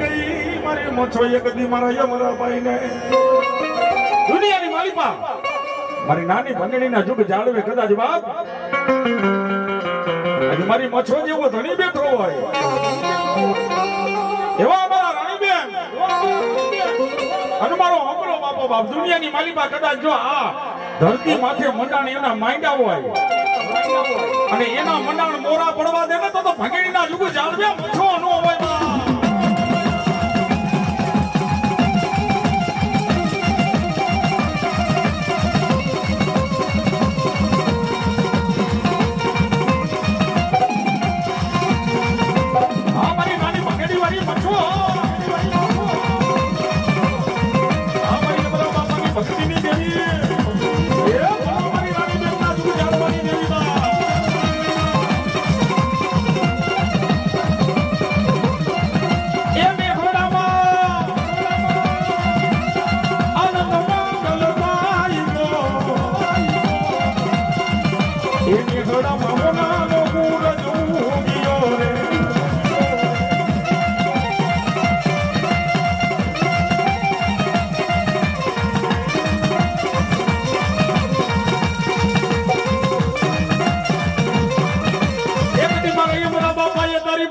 ગઈ. મારી મચ્છો એક દી જુગ જાળવે કદાચ બાપ. મારી મચ્છો જેવો ધણી બેઠો હોય. એવા અમારા રાણીબેન. અને મારો હમરો બાપો બાપ, દુનિયાની માલિકા કદાચ જો આ ધરતી માથે મંડાણ એના માંડા હોય. અને એના મંડાણ મોરા પડવા દે ને તો તો ભંગેડીના જુગ જાળવે મચ્છો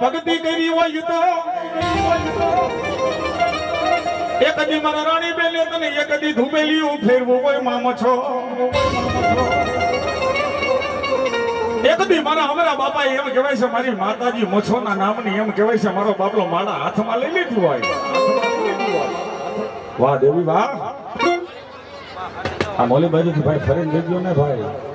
ભક્તિ કરી હોય તો એક દી મારા રાણી બેલે તને, એક દી ધુમેલિયું ફેરવું હોય મામો છો. એક દી મારા અમારા બાપા એમ કહેવાય છે, મારી માતાજી મછોના નામની એમ કહેવાય છે, મારો બાપલો માળા હાથમાં લઈ લીધું હોય. વાહ દેવી વાહ. આ મોલી બાજુથી ભાઈ ફરીને લેજો ને ભાઈ.